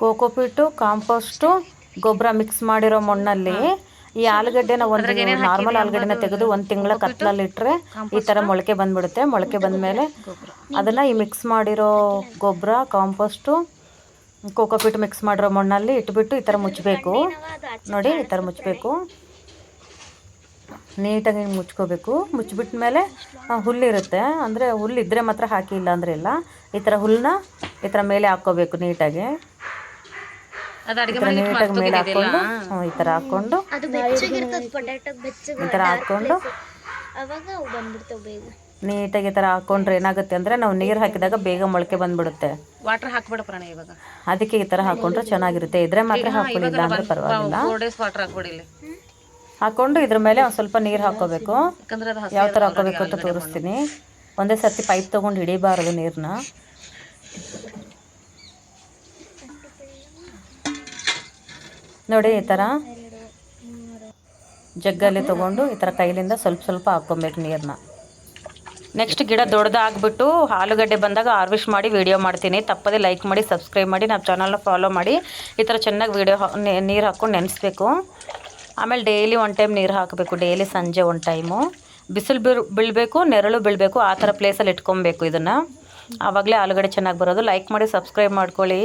ಕೋಕೋಪಿಟ್ಟು compost ಗೊಬ್ಬರ mix ಮಾಡಿರೋ ಮಣ್ಣಲ್ಲಿ ಈ ಆಲೂಗಡ್ಡೆನ ಒಂದು ನಾರ್ಮಲ್ ಆಲೂಗಡ್ಡೆನ ತೆಗೆದು ಒಂದು ತಿಂಗಳ ಕತ್ಲಲ್ಲಿ ಇಟ್ಟರೆ ಈ ಥರ ಮೊಳಕೆ ಬಂದ್ಬಿಡುತ್ತೆ. ಮೊಳಕೆ ಬಂದಮೇಲೆ ಅದನ್ನು ಈ ಮಿಕ್ಸ್ ಮಾಡಿರೋ ಗೊಬ್ಬರ ಕಾಂಪೋಸ್ಟು ಕೋಕೋಪೀಟು ಮಿಕ್ಸ್ ಮಾಡಿರೋ ಮಣ್ಣಲ್ಲಿ ಇಟ್ಬಿಟ್ಟು ಈ ಥರ ಮುಚ್ಚಬೇಕು ನೋಡಿ ಈ ಥರ ಮುಚ್ಚಬೇಕು ನೀಟಾಗಿ ಮುಚ್ಕೋಬೇಕು. ಮುಚ್ಚಿಬಿಟ್ಟ ಮೇಲೆ ಹುಲ್ಲಿರುತ್ತೆ. ಅಂದರೆ ಹುಲ್ಲಿದ್ದರೆ ಮಾತ್ರ ಹಾಕಿ ಇಲ್ಲ ಅಂದರೆ ಇಲ್ಲ. ಈ ಥರ ಹುಲ್ಲನ್ನ ಈ ಥರ ಮೇಲೆ ಹಾಕ್ಕೋಬೇಕು ನೀಟಾಗಿ. ಮೇಲೆ ಈ ಥರ ಹಾಕೊಂಡು ಈ ಥರ ಅವು ಬೇಗ. ನೀಟಾಗಿ ಈ ಥರ ಹಾಕೊಂಡ್ರೆ ಏನಾಗುತ್ತೆ ಅಂದ್ರೆ ನಾವು ನೀರು ಹಾಕಿದಾಗ ಬೇಗ ಮೊಳಕೆ ಬಂದ್ಬಿಡುತ್ತೆ. ವಾಟರ್ ಹಾಕ್ಬೇಡ ಪ್ರಾಣ ಇವಾಗ. ಅದಕ್ಕೆ ಈ ತರ ಹಾಕೊಂಡ್ರೆ ಚೆನ್ನಾಗಿರುತ್ತೆ. ಇದ್ರೆ ಮಾತ್ರ ಹಾಕೊಂಡಿಲ್ಲ ಅಂದ್ರೆ ಪರವಾಗಿಲ್ಲ. ಹಾಕೊಂಡು ಡೇಸ್ ವಾಟರ್ ಹಾಕ್ಬೇಡಿ ಇಲ್ಲಿ. ಹಾಕ್ಕೊಂಡು ಇದ್ರ ಮೇಲೆ ಒಂದ್ ಸ್ವಲ್ಪ ನೀರು ಹಾಕೋಬೇಕು. ಯಾವ ತರ ಹಾಕೋಬೇಕು ಅಂತ ತೋರಿಸ್ತೀನಿ. ಒಂದೇ ಸರ್ತಿ ಪೈಪ್ ತಗೊಂಡು ಹಿಡಿಬಾರದು ನೀರನ್ನ ನೋಡಿ, ಈ ಥರ ಜಗ್ಗಲ್ಲಿ ತೊಗೊಂಡು ಈ ಥರ ಕೈಲಿಂದ ಸ್ವಲ್ಪ ಸ್ವಲ್ಪ ಹಾಕ್ಕೊಬೇಕು ನೀರನ್ನ ನೆಕ್ಸ್ಟ್ ಗಿಡ ದೊಡ್ಡದಾಗ್ಬಿಟ್ಟು ಆಲೂಗಡ್ಡೆ ಬಂದಾಗ ಹಾರ್ವೆಸ್ಟ್ ಮಾಡಿ ವೀಡಿಯೋ ಮಾಡ್ತೀನಿ. ತಪ್ಪದೇ ಲೈಕ್ ಮಾಡಿ ಸಬ್ಸ್ಕ್ರೈಬ್ ಮಾಡಿ ನಮ್ಮ ಚಾನಲ್ನ ಫಾಲೋ ಮಾಡಿ. ಈ ಥರ ಚೆನ್ನಾಗಿ ವೀಡಿಯೋ ನೀರು ಹಾಕ್ಕೊಂಡು ನೆನೆಸ್ಬೇಕು. ಆಮೇಲೆ ಡೈಲಿ ಒನ್ ಟೈಮ್ ನೀರು ಹಾಕಬೇಕು ಡೈಲಿ ಸಂಜೆ ಒನ್ ಟೈಮು ಬಿಸಿಲು ಬೀಳ್ ಬೀಳಬೇಕು, ನೆರಳು ಬೀಳಬೇಕು, ಆ ಥರ ಪ್ಲೇಸಲ್ಲಿ ಇಟ್ಕೊಬೇಕು ಇದನ್ನು. ಆವಾಗಲೇ ಆಲೂಗಡ್ಡೆ ಚೆನ್ನಾಗಿ ಬರೋದು. ಲೈಕ್ ಮಾಡಿ ಸಬ್ಸ್ಕ್ರೈಬ್ ಮಾಡ್ಕೊಳ್ಳಿ.